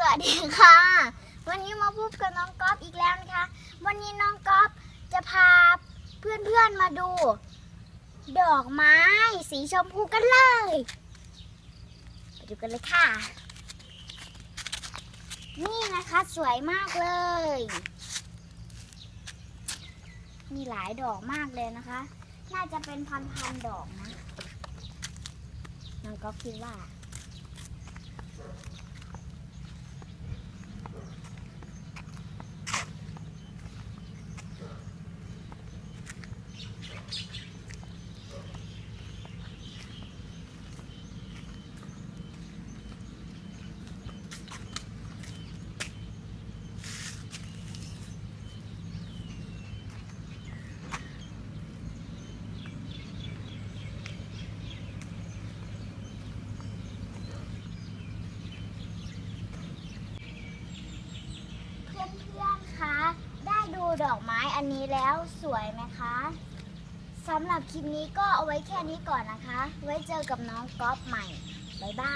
สวัสดีค่ะ วันนี้มาพบกับน้องก๊อฟอีกแล้วนะคะ วันนี้น้องก๊อฟจะพาเพื่อนๆมาดู ดอกไม้สีชมพูกันเลยไปดูกันเลยค่ะ นี่นะคะสวยมากเลย มีหลายดอกมากเลยนะคะ น่าจะเป็นพันๆดอกนะ น้องก๊อฟคิดว่า เพื่อนๆ คะ ได้ดู ดอกไม้อันนี้แล้วสวยไหมคะสำหรับคลิปนี้ก็เอาไว้แค่นี้ก่อนนะคะ ไว้เจอกับน้องก๊อฟใหม่ บ๊ายบาย